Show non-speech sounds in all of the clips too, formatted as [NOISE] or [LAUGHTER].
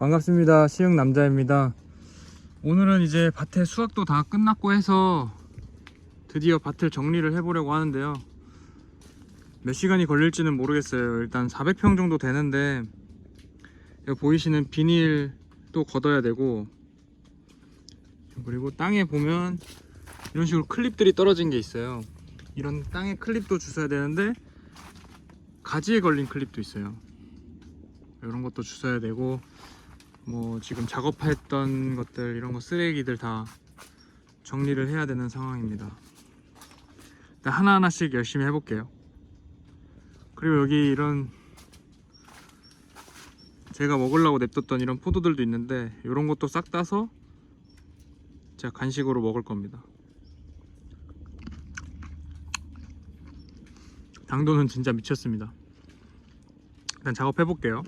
반갑습니다. 시흥 남자입니다. 오늘은 이제 밭에 수확도 다 끝났고 해서 드디어 밭을 정리를 해보려고 하는데요. 몇 시간이 걸릴지는 모르겠어요. 일단 400평 정도 되는데 보이시는 비닐도 걷어야 되고 그리고 땅에 보면 이런 식으로 클립들이 떨어진 게 있어요. 이런 땅에 클립도 주워야 되는데 가지에 걸린 클립도 있어요. 이런 것도 주워야 되고 뭐 지금 작업했던 것들 이런 거 쓰레기들 다 정리를 해야 되는 상황입니다. 일단 하나하나씩 열심히 해볼게요. 그리고 여기 이런 제가 먹으려고 냅뒀던 이런 포도들도 있는데 이런 것도 싹 따서 제가 간식으로 먹을 겁니다. 당도는 진짜 미쳤습니다. 일단 작업해 볼게요.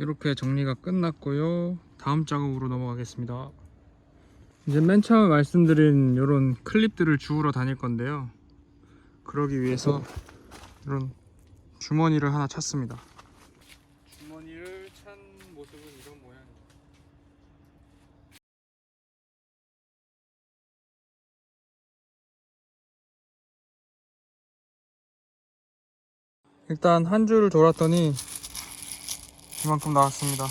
이렇게 정리가 끝났고요. 다음 작업으로 넘어가겠습니다. 이제 맨 처음에 말씀드린 이런 클립들을 주우러 다닐 건데요. 그러기 위해서 이런 주머니를 하나 찾습니다. 주머니를 찬 모습은 이런 모양입니다. 일단 한 줄을 돌았더니 이만큼 나왔습니다.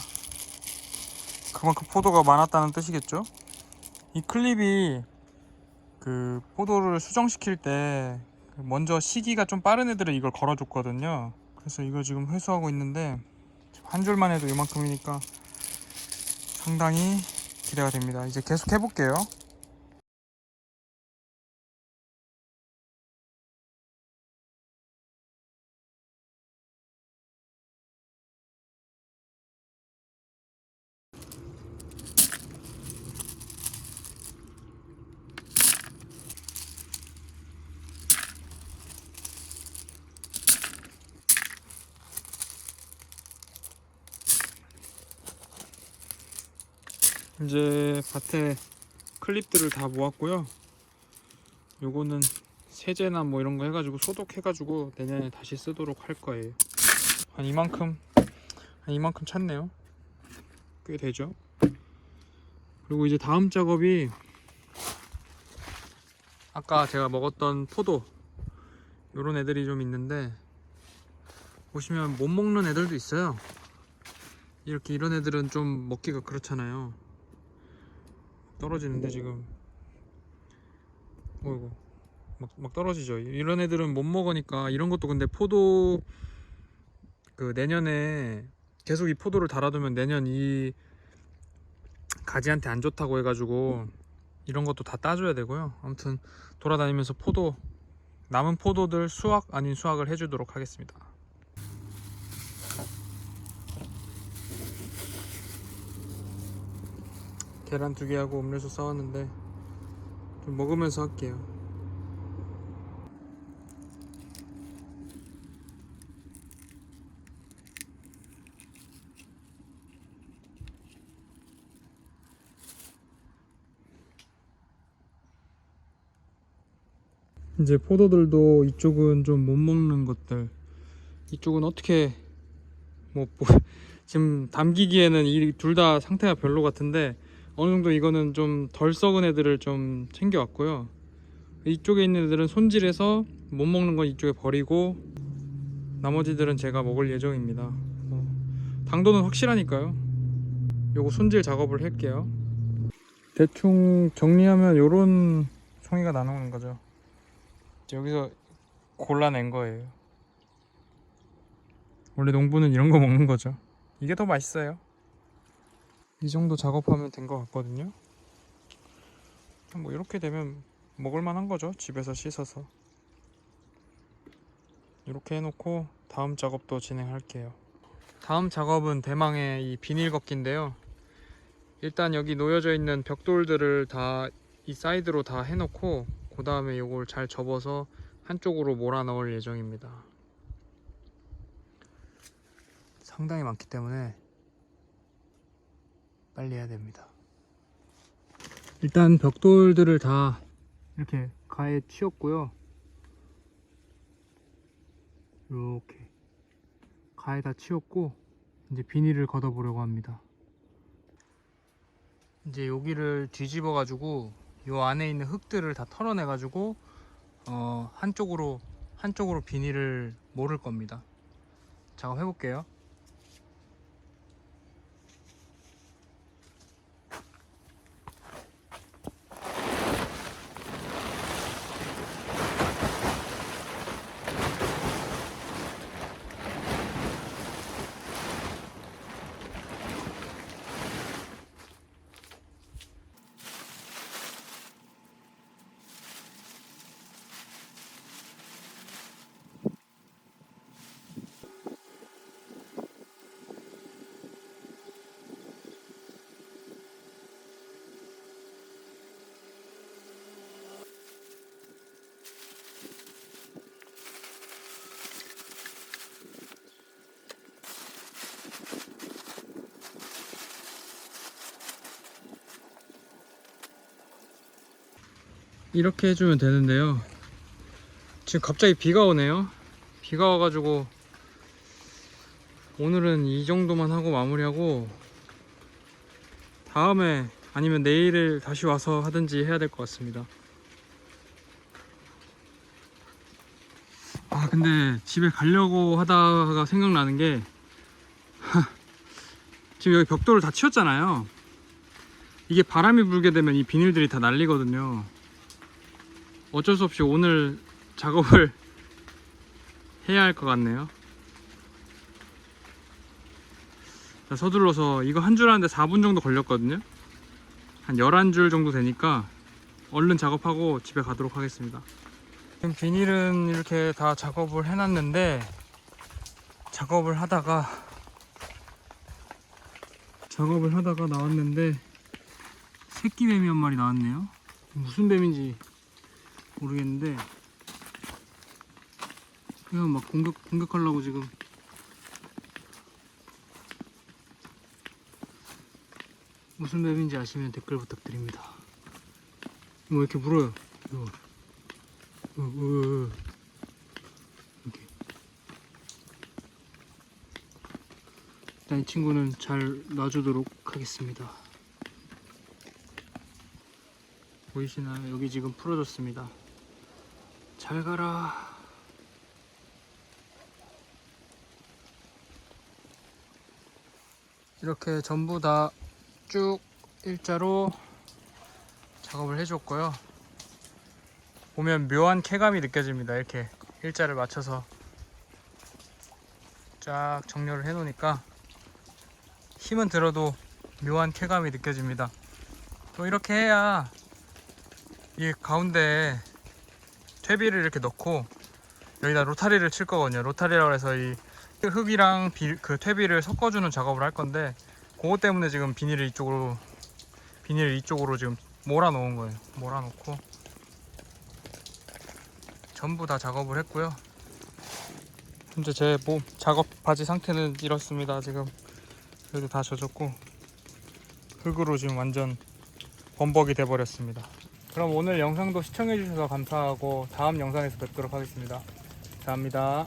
그만큼 포도가 많았다는 뜻이겠죠? 이 클립이 그 포도를 수정시킬 때 먼저 시기가 좀 빠른 애들은 이걸 걸어줬거든요. 그래서 이거 지금 회수하고 있는데 한 줄만 해도 이만큼이니까 상당히 기대가 됩니다. 이제 계속 해볼게요. 이제 밭에 클립들을 다 모았고요. 요거는 세제나 뭐 이런 거 해가지고 소독해가지고 내년에 다시 쓰도록 할 거예요. 한 이만큼 한 이만큼 찼네요. 꽤 되죠. 그리고 이제 다음 작업이 아까 제가 먹었던 포도 요런 애들이 좀 있는데 보시면 못 먹는 애들도 있어요. 이렇게 이런 애들은 좀 먹기가 그렇잖아요. 떨어지는데 지금. 어이구. 막, 막 떨어지죠. 이런 애들은 못 먹으니까 이런 것도 근데 포도 그 내년에 계속 이 포도를 달아두면 내년 이 가지한테 안 좋다고 해가지고 이런 것도 다 따줘야 되고요. 아무튼 돌아다니면서 포도 남은 포도들 수확 아닌 수확을 해주도록 하겠습니다 계란 두 개하고 음료수 사왔는데 좀 먹으면서 할게요. 이제 포도들도 이쪽은 좀 못 먹는 것들 이쪽은 어떻게 뭐, 뭐 [LAUGHS] 지금 담기기에는 이 둘 다 상태가 별로 같은데 어느 정도 이거는 좀 덜 썩은 애들을 좀 챙겨왔고요. 이쪽에 있는 애들은 손질해서 못 먹는 건 이쪽에 버리고 나머지들은 제가 먹을 예정입니다. 어, 당도는 확실하니까요. 요거 손질 작업을 할게요. 대충 정리하면 요런 송이가 나오는 거죠. 여기서 골라낸 거예요. 원래 농부는 이런 거 먹는 거죠. 이게 더 맛있어요. 이 정도 작업하면 된 것 같거든요. 뭐 이렇게 되면 먹을 만한 거죠. 집에서 씻어서. 이렇게 해놓고 다음 작업도 진행할게요. 다음 작업은 대망의 이 비닐 걷기인데요. 일단 여기 놓여져 있는 벽돌들을 다 이 사이드로 다 해놓고 그 다음에 이걸 잘 접어서 한쪽으로 몰아 넣을 예정입니다. 상당히 많기 때문에 빨리 해야 됩니다. 일단 벽돌들을 다 이렇게 가에 치웠고요. 이렇게 가에 다 치웠고 이제 비닐을 걷어보려고 합니다. 이제 여기를 뒤집어 가지고 요 안에 있는 흙들을 다 털어내 가지고 어 한쪽으로 한쪽으로 비닐을 모를 겁니다. 작업해 볼게요. 이렇게 해주면 되는데요. 지금 갑자기 비가 오네요. 비가 와가지고 오늘은 이 정도만 하고 마무리하고 다음에 아니면 내일을 다시 와서 하든지 해야 될 것 같습니다. 아 근데 집에 가려고 하다가 생각나는 게 [LAUGHS] 지금 여기 벽돌을 다 치웠잖아요. 이게 바람이 불게 되면 이 비닐들이 다 날리거든요. 어쩔 수 없이 오늘 작업을 [LAUGHS] 해야 할 것 같네요. 자, 서둘러서 이거 한 줄 하는데 4분 정도 걸렸거든요. 한 11줄 정도 되니까 얼른 작업하고 집에 가도록 하겠습니다. 지금 비닐은 이렇게 다 작업을 해놨는데 작업을 하다가 작업을 하다가 나왔는데 새끼 뱀이 한 마리 나왔네요. 무슨 뱀인지 모르겠는데 그냥 막 공격 공격하려고 지금 무슨 뱀인지 아시면 댓글 부탁드립니다. 뭐 이렇게 물어요. 이거. 어, 어, 어. 이렇게. 일단 이 친구는 잘 놔주도록 하겠습니다. 보이시나요? 여기 지금 풀어졌습니다. 잘 가라. 이렇게 전부 다 쭉 일자로 작업을 해줬고요. 보면 묘한 쾌감이 느껴집니다. 이렇게 일자를 맞춰서 쫙 정렬을 해놓으니까 힘은 들어도 묘한 쾌감이 느껴집니다. 또 이렇게 해야 이 가운데 퇴비를 이렇게 넣고 여기다 로타리를 칠 거거든요. 로타리라고 해서 이 흙이랑 비, 그 퇴비를 섞어주는 작업을 할 건데 그것 때문에 지금 비닐을 이쪽으로 비닐을 이쪽으로 지금 몰아 놓은 거예요. 몰아 놓고 전부 다 작업을 했고요. 현재 제 몸 작업 바지 상태는 이렇습니다. 지금 여기도 다 젖었고 흙으로 지금 완전 범벅이 돼 버렸습니다. 그럼 오늘 영상도 시청해 주셔서 감사하고 다음 영상에서 뵙도록 하겠습니다. 감사합니다.